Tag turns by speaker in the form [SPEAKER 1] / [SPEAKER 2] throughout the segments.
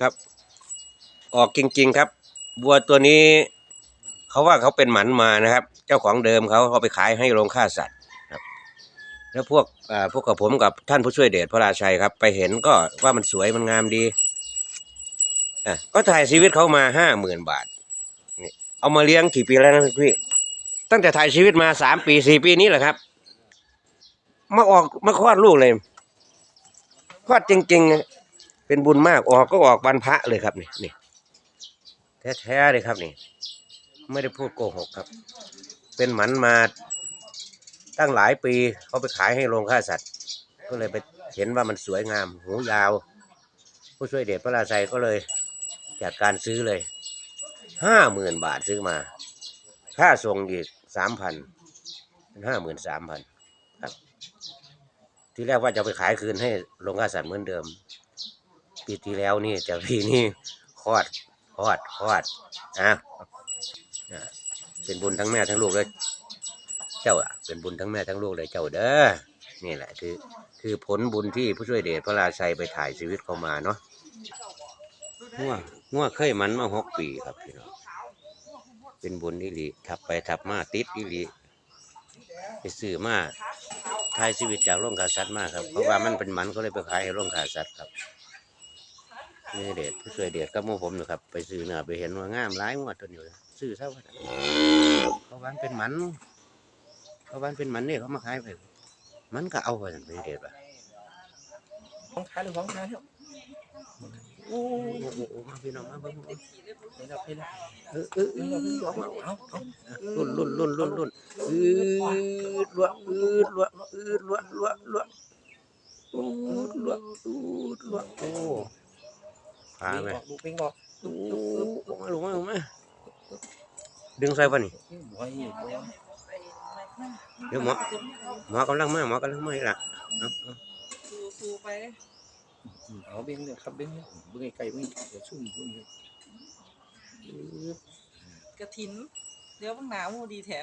[SPEAKER 1] ครับ ออกจริง ๆ ครับวัวตัวนี้เขาว่าเขาเป็นหมันมานะครับ เจ้าของเดิมเขาเขาไปขายให้โรงฆ่าสัตว์ครับ แล้วพวกอ่าพวกกับผมกับท่านผู้ช่วยเดชพระราชัยครับ ไปเห็นก็ว่ามันสวยมันงามดีอะก็ถ่ายชีวิตเขามาห้าหมื่นบาทนี่เอามาเลี้ยงกี่ปีแล้วนะพี่ตั้งแต่ถ่ายชีวิตมาสามปีสี่ปีนี้แหละครับมาออกมาคลอดลูกเลยคลอดจริง ๆ เป็นบุญมากออกก็ออกวันพระเลยครับนี่นี่แท้ๆเลยครับนี่ ไม่ได้พูดโกหกครับ เป็นหมันมาตั้งหลายปีเขาไปขายให้โรงฆ่าสัตว์ ก็เลยไปเห็นว่ามันสวยงาม หูยาว ผู้ช่วยเดชพระราชัยก็เลยจัดการซื้อเลยห้าหมื่นบาทซื้อมาค่าส่งอีกสามพันเป็นห้าหมื่นสามพันครับ ที่แรกว่าจะไปขายคืนให้โรงฆ่าสัตว์เหมือนเดิม ปีที่แล้วนี่จะปีนี้คลอดคลอดคลอดอะเป็นบุญทั้งแม่ทั้งลูกเลยเจ้าอะเป็นบุญทั้งแม่ทั้งลูกเลยเจ้าเด้อนี่แหละคือคือผลบุญที่ผู้ช่วยเดชพระราชัยไปถ่ายชีวิตเขามาเนาะง่วง่วเคยมันมาหกปีครับพี่น้องเป็นบุญอิลีทับไปทับมาติดอิลีไปซื้อมาถ่ายชีวิตจากโรงขาสัตว์มาครับเพราะว่ามันเป็นมันเขาเลยไปขายให้โรงขาสัตว์ครับ นี่เดชผู้ช่วยเดชกับหมู่ผมนะครับ ไปซื้อเนื้อไปเห็นว่างามหลายงวดตัวอยู่ซื้อเท่าไหร่เพราะว่ามันเป็นหมันเพราะว่ามันเป็นหมันเนี่ยเขามาขายไปมันก็เอาไปสันไปเด็ดป่ะ
[SPEAKER 2] ของขายหรือของขายครับ
[SPEAKER 1] โอ้โหมาพี่น้องมาเบิ่ง
[SPEAKER 2] เห็นแล้วเห็นแล้ว
[SPEAKER 1] เออเออเออเอามา
[SPEAKER 2] เอาเอา
[SPEAKER 1] รุ่นรุ่นรุ่นรุ่นรุ่นอืดลวอืดลวอืดลวลวลวอืดลวอืดลวโอ้พาไหม
[SPEAKER 2] ลูกปิ้งบอก
[SPEAKER 1] โอ้ลงมาลงมาลงมาดึงใส่ป่ะนี่
[SPEAKER 2] บ่ให้บ่
[SPEAKER 1] เดี๋ยวหมอหมอกำลังมาหมอกำลังมาอีกละเอาเอา
[SPEAKER 3] สูสูไป
[SPEAKER 2] เอาเบ้งเลยครับเบ้งเลยเบ้งไก่เบ้งเดี๋ยวซุ่มซุ่มเลย
[SPEAKER 3] กระถินเดี๋ยวเบางหนาวดีแท้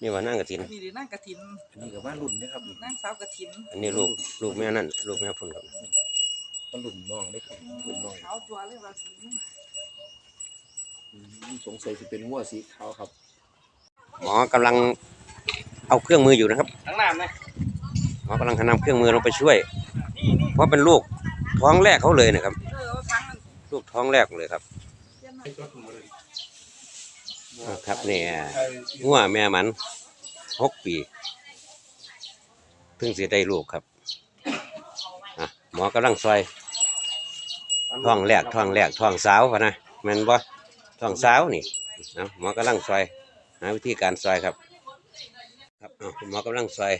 [SPEAKER 1] นี่ว่านั่งกระถิน
[SPEAKER 3] นี่ดินั่งกระถิน
[SPEAKER 2] อันนี้ก็บ้านรุ่นนะครับ
[SPEAKER 3] นั่งสาวกระถิน
[SPEAKER 1] อันนี้ลูกลูกแม่นั่นลูกแม่พุ่นครับ
[SPEAKER 2] บ้านรุ่นน้องได้ครับรุ่นน้อง
[SPEAKER 3] ขาวจัวเลยว่าสี
[SPEAKER 2] สงสัยจะเป็นงัวสีขาวครับ
[SPEAKER 1] หมอกำลังเอาเครื่องมืออยู่นะครับ
[SPEAKER 2] ทั้งน้ำนะ
[SPEAKER 1] หมอกำลังนำเครื่องมือลงไปช่วย เพราะเป็นลูกท้องแรกเขาเลยนะครับ
[SPEAKER 3] เออเอาทั้งนั้น
[SPEAKER 1] ลูกท้องแรกเลยครับ
[SPEAKER 3] เทียนมา
[SPEAKER 1] อ่าครับเนี่ยงัวแม่มันหกปีเพิ่งจะได้ลูกครับอะหมอกำลังซอย ท้องแรกท้องแรกท้องสาวพะนะแม่นบ่ท้องสาวนี่เอาหมอกำลังซอยหาวิธีการซอยครับ ครับเอาหมอกำลังซอย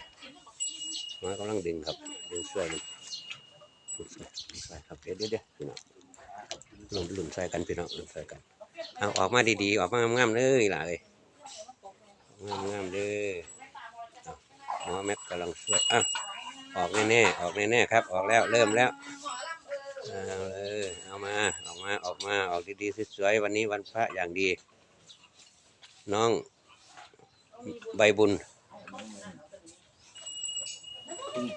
[SPEAKER 1] หมอกำลังดึงครับดึงช่วยนใส่ครับเดี๋ยวเดี๋ยวเดี๋ยวพี่น้องหลุนหลุนใส่กันพี่น้องหลุนใส่กันเอาออกมาดีๆออกมางามๆเลยล่ะเอ้ยงามๆเด้อเอาหมอแม็กกำลังช่วยอะออกแน่ๆออกแน่ๆครับ ออกแล้วเริ่มแล้ว เอาเลยเอามาออกมาออกมาออกดีๆสวยๆวันนี้วันพระอย่างดี น้องใบบุญ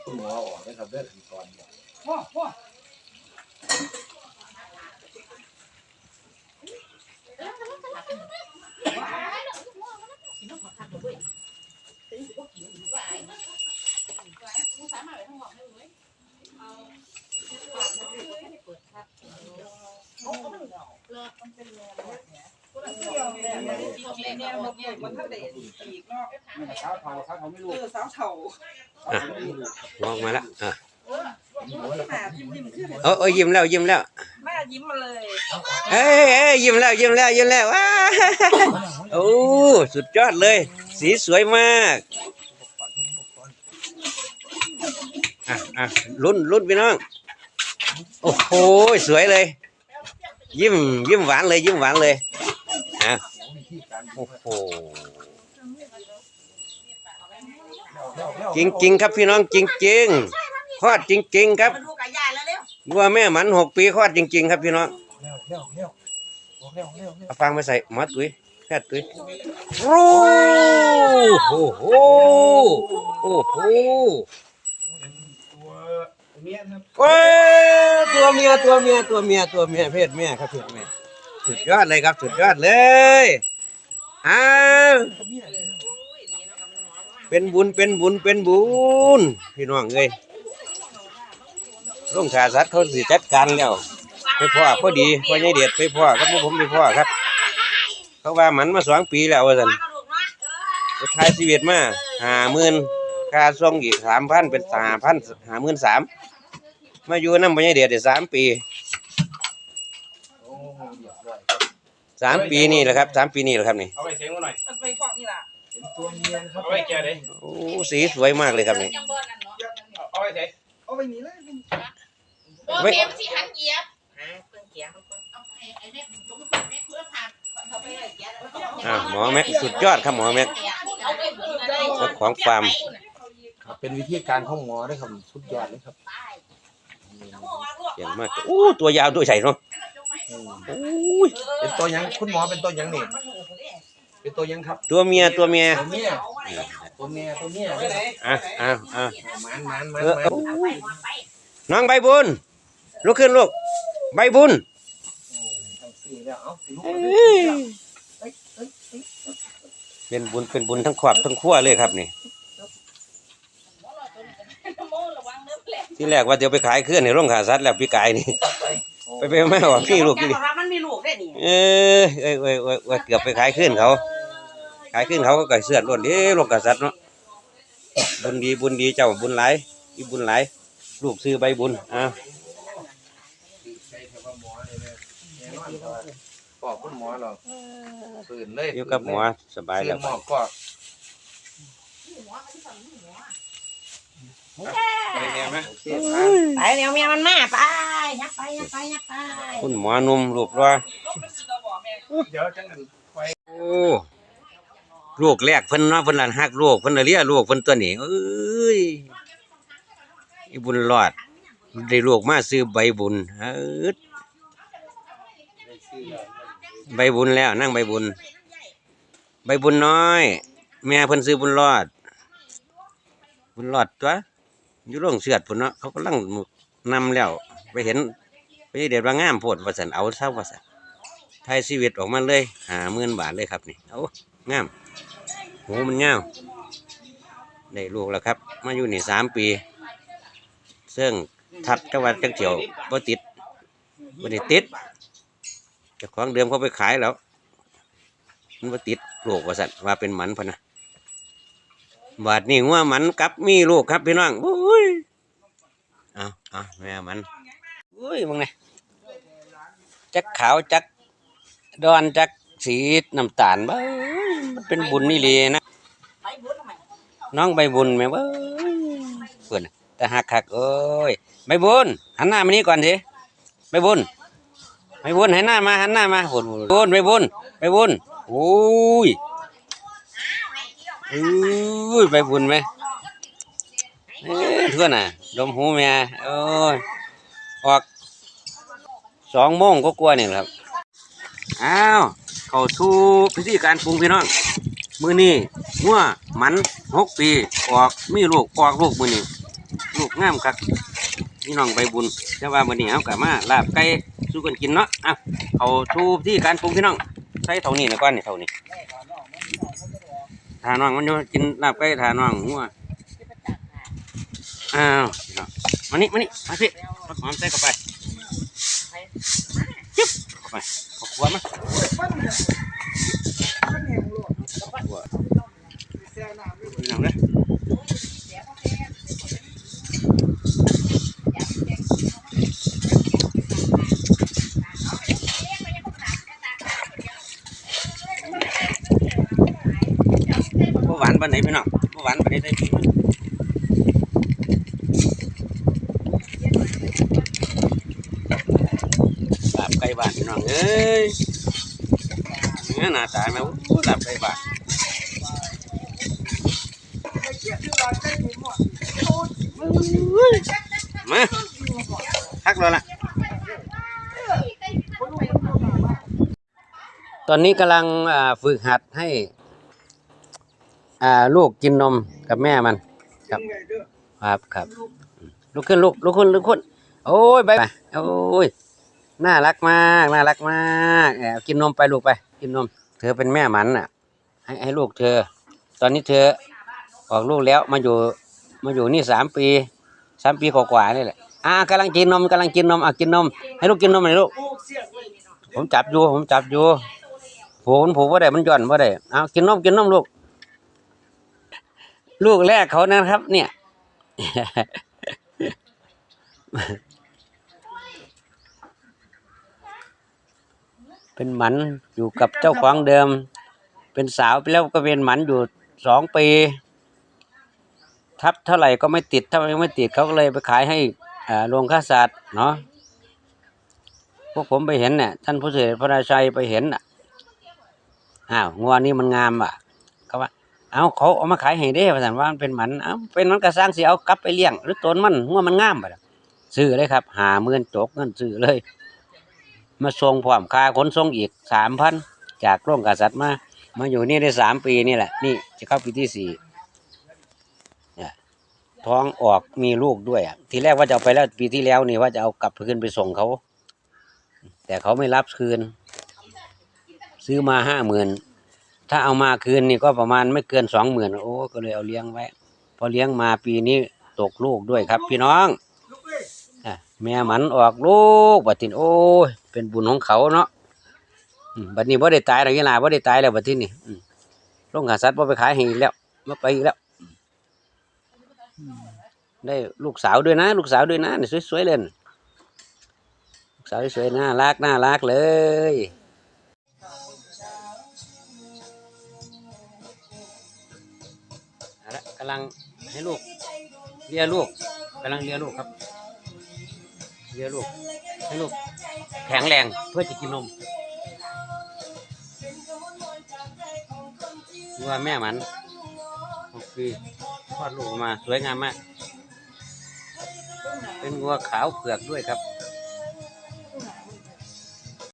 [SPEAKER 2] คุณหมอออกนะครับเด้อก่อน
[SPEAKER 3] ว้าเด็ดอีกเนาะ
[SPEAKER 2] เช้าเผาเช้าเขาไม่รู้
[SPEAKER 3] เออสาวเฒ่า
[SPEAKER 1] อะงอกมาแล้วอะ
[SPEAKER 3] หายิ้มยิ้มขึ้น
[SPEAKER 1] เออเออยิ้มแล้วยิ้มแล้ว
[SPEAKER 3] แม่ยิ้มมาเลย
[SPEAKER 1] เอ้ยเอ้ยยิ้มแล้วยิ้มแล้วยิ้มแล้วว้าโอ้สุดยอดเลย สีสวยมากอะอะลุ้นลุ้นพี่น้อง โอ้โหสวยเลย ยิ้มยิ้มหวานเลย ยิ้มหวานเลยอะโอ้โหจริงๆครับพี่น้องจริงๆคลอดจริงๆครับ
[SPEAKER 3] มาดูกับวัว
[SPEAKER 1] แม่หมันหกปีคลอดจริง ๆ ครับพี่น้อง
[SPEAKER 2] เอา
[SPEAKER 1] ฟังไปใส่มัดตุ้ยแพทย์ตุ้ยโอ้โอ้โหโอ้โห
[SPEAKER 2] เมียครับ
[SPEAKER 1] โอ้ยตัวเมียตัวเมียตัวเมียตัวเมียเพศเมียครับเพศเมียสุดยอดเลยครับสุดยอดเลยอ้าวเป็นบุญเป็นบุญเป็นบุญพี่น้องเอ้ยลงขาสัตว์เขาสิจัดการแล้วไปพ่อพอดีพ่อใหญ่เด็ดไปพ่อครับพวกผมไปพ่อครับ เขาว่ามันมาสองปีแล้วว่าสันไปทายชีวิตมาห้าหมื่น ค่าส่งอีกสามพันเป็นสามพันห้าหมื่นสามมาอยู่น้ำพญาเดียดได้สามปี
[SPEAKER 2] โอ้เรียบร้อย
[SPEAKER 1] สามปีนี่แหละครับสามปีนี่แหละครับนี่
[SPEAKER 4] เอาไปเสียงกูหน่อย
[SPEAKER 3] มันไปกว้างนี่ล่ะ
[SPEAKER 2] เป็นตัวเมียนะครับ
[SPEAKER 4] เอาไปแกดิ
[SPEAKER 1] โอ้สีสวยมากเลยครับนี่
[SPEAKER 3] จังบ่นั่นเนาะ
[SPEAKER 4] เอาไปเสีย
[SPEAKER 2] เอาไปนี่เลย
[SPEAKER 3] โอ้เข็มสิหันเหยียบหาเพิ่นเกียร์เพิ่นเอาไอ้ไอ้เนี่ยจุ่มเม็ดเพื่อผ่านเขาไปให้เกียร์
[SPEAKER 1] อ่าหมอแม็กสุดยอดครับหมอแม็ก
[SPEAKER 3] เอาไปเพิ่นได้
[SPEAKER 1] เจ้าของฟาร์ม
[SPEAKER 2] ครับ เป็นวิธีการของหมอด้วยครับสุดยอดเลยครับ
[SPEAKER 1] เก่งมากโอ้ตัวยาวตัวใหญ่เนาะ
[SPEAKER 2] อืม
[SPEAKER 1] โอ้ย
[SPEAKER 2] เป็นตัวยังคุณหมอเป็นตัวยังนี่เป็นตัวยังครับ
[SPEAKER 1] ตัวเมียตัวเมีย
[SPEAKER 2] ตัวเมียตัวเมียตัวเมีย
[SPEAKER 4] ไปไหน
[SPEAKER 1] อะอะอะ
[SPEAKER 2] มันมันมัน
[SPEAKER 1] เออ
[SPEAKER 2] มัน
[SPEAKER 1] เอาน้องใบบุญลุกขึ้นลูกใบบุญ
[SPEAKER 2] ต้องซื้อแล้วเอาสิลูก
[SPEAKER 1] เอ้
[SPEAKER 2] เอา
[SPEAKER 1] ย
[SPEAKER 2] เอ้ยเอ้ยเอ้ย
[SPEAKER 1] เป็นบุญเป็นบุญทั้งขวบทั้งขั้วเลยครับนี่ ที่แรกว่าเดี๋ยวไปขายเครื่องในโรงขาสัตว์แล้วพี่กายนี่ ไปไปไม่ว่าพี่ลูก
[SPEAKER 3] แก
[SPEAKER 1] นี่
[SPEAKER 3] บอกว่ามันมีลูกได้นี่
[SPEAKER 1] เออเอ้ยเอ้ยเอ้ยเอ้ยเกือบไปขายขึ้นเขา ขายขึ้นเขาก็ไก่เสือดล้วนเด้ลงกษัตริย์เนาะบุญดีบุญดีเจ้าบุญหลายอีบุญหลายลูกซื้อใบบุญอะ
[SPEAKER 2] ใช้คำว่าหมอเลยนะแน่นอนครับบอกคุณหมอหรอกตื่นเลย
[SPEAKER 1] อยู่กับหมอสบาย
[SPEAKER 2] ตื่
[SPEAKER 1] แล้
[SPEAKER 2] น
[SPEAKER 1] ว
[SPEAKER 2] หมอก็ไป แน่ไหมโอเคครับ
[SPEAKER 3] ไปเดี๋ยวเมียมันมาไปยักไปยักไปยักไป
[SPEAKER 1] คุณหมอหนุ่มรูปรอ
[SPEAKER 2] เดี๋ยวจังกัน
[SPEAKER 1] โอ้ลูกแรกเพิ่นเนาะเพิ่นหลานฮักลูกเพิ่นน่ะเลี้ยลูกเพิ่นตัวนี้เอ้ยอีบุญรอดได้ลูกมาซื้อใบบุญเอิ้ดใบบุญแล้วนั่งใบบุญ ใบบุญน้อย แม่เพิ่นซื้อบุญรอด บุญรอดตัว อยู่โรงเสือดพุ่นเนาะเขากำลังนำแล้ว ไปเห็นไปเด็ดว่างามโพดว่าสันเอาเศร้าว่าสันไทยชีวิตออกมาเลยหาหมื่นบาทเลยครับนี่เอางามหูมันงาวได้ลูกแล้วครับ มาอยู่นี่สามปี ซึ่งทัดจังหวัดจังเจียวบ่ติดบ่ได้ติดจ้าของเดิมเขาไปขายแล้วมันบ่ติดลูกว่าสันว่าเป็นหมันพะนะ บาดนี้งัวมันกับมีลูกครับพี่น้องอุ้ยเอาเอาแม่มันอุ้ยมึงไงจักขาวจักดอนจักสีน้ำตาลบ้ยมันเป็นบุญนี่เลยนะน้องใบบุญแม่บ้ยเพื่อนแต่หักหักเอ้ยใบบุญหันหน้ามานี่ก่อนสิใบบุญใบบุญหันหน้ามาหันหน้ามาบุญบุญใบบุญใบบุญโอ้ย อุ้ยใบบุญไหมเพื่อนน่ะ ดมหูแม่โอ้ยออกสองโมงก็กลัวนี่แหละครับ อ้าว เขาสู่พิธีการปรุงพี่น้อง มือนี้งัวมันหกปี ออกมีลูกออกลูกมือนี้ลูกงามคักพี่น้องใบบุญแต่ว่ามือนี้เอากลับมาลาบไก่สู้กันกินเนาะอะเขาสู่พิธีการปรุงพี่น้อง ใส่เท่านี้นะก้อนนี่เท่านี้ ทาน้องมันจะกินลาบไก่ทาน้องหัวอ้าวมานี่มานี่มาสิมาหอมใส่เข้าไปจึ๊บเข้าไปขอบหัวมาหัวนี่น้ำเลยานไหนพี่น้องบ่หวานปานไหนได้พี่ลาบไก่บ้านพี่น้องเอ้ยเนื้อหน้าตาแม่โอ้ลาบไก่บ้านมาพักแล้วล่ะตอนนี้กำลังฝึกหัดให้ อ่าลูกกินนมกับแม่มัน ครับ ครับครับลุกขึ้นลุกลุกขึ้นลุกขึ้นโอ้ยไปไปโอ้ยน่ารักมากน่ารักมากแอบกินนมไปลูกไป กินนม เธอเป็นแม่หมันอะ ให้ให้ลูกเธอ ตอนนี้เธอออกลูกแล้วมาอยู่มาอยู่นี่สามปีสามปีกว่าๆนี่แหละอ่ากำลังกินนมกำลังกินนมอะกินนม ให้ลูกกินนมหน่อยลูกผมจับอยู่ผมจับอยู่ผูมันผูว่าได้มันหย่อนว่าได้เอากินนมกินนมลูก ลูกแรกเขานะครับ เนี่ย เป็นหมันอยู่กับเจ้าของเดิม เป็นสาวไปแล้วก็เป็นหมันอยู่สองปี ทับเท่าไหร่ก็ไม่ติด ถ้าไม่ติดเขาก็เลยไปขายให้อาโรงฆ่าสัตว์เนาะพวกผมไปเห็นเนี่ยท่านผู้เสด็จพระราชัยไปเห็นน่ะอ้าวงัวนี่มันงามอะ เอาเขาเอามาขายให้ได้ภาษาว่ามันเป็นหมันเอาเป็นมันก็สร้างเสิเอากลับไปเลี้ยง หรือตนมันงัวมันงามบ่ล่ะซื้อเลยครับหาเมื่นจกเงินซื้อเลย มาส่งพร้อมค่าขนส่งอีกสามพันจากโรงกษัตริย์มามาอยู่นี่ได้สามปีนี่แหละ นี่จะเข้าปีที่สี่เนี่ยท้องออกมีลูกด้วยอะทีแรกว่าจะเอาไปแล้วปีที่แล้วนี่ว่าจะเอากลับคืนไปส่งเขา แต่เขาไม่รับคืน ซื้อมาห้าหมื่น ถ้าเอามาคืนนี่ก็ประมาณไม่เกินสองหมื่นโอ้ก็เลยเอาเลี้ยงไว้ พอเลี้ยงมาปีนี้ตกลูกด้วยครับ พี่น้องอแม่มันออกลูกบัดทินโอ้ยเป็นบุญของเขาเนาะบัดนี้บ่ได้ตายหรอกยี่ลาบ่ได้ตายแล้วบัดทีนี่อืมโรงฆ่าสัตว์บ่ไปขายให้แล้วบ่ไปอีกแล้ว ได้ลูกสาวด้วยนะ ลูกสาวด้วยนะนี่สวยๆเลยลูกสาวสวยๆน่ารักน่ารักเลย กำลังให้ลูกเลี้ยลูกกำลังเลี้ยลูกครับเลี้ยลูกให้ลูกแข็งแรงเพื่อจะกินนมวัวแม่มันหกปีคลอดลูกออกมาสวยงามมาก เป็นวัวขาวเผือกด้วยครับ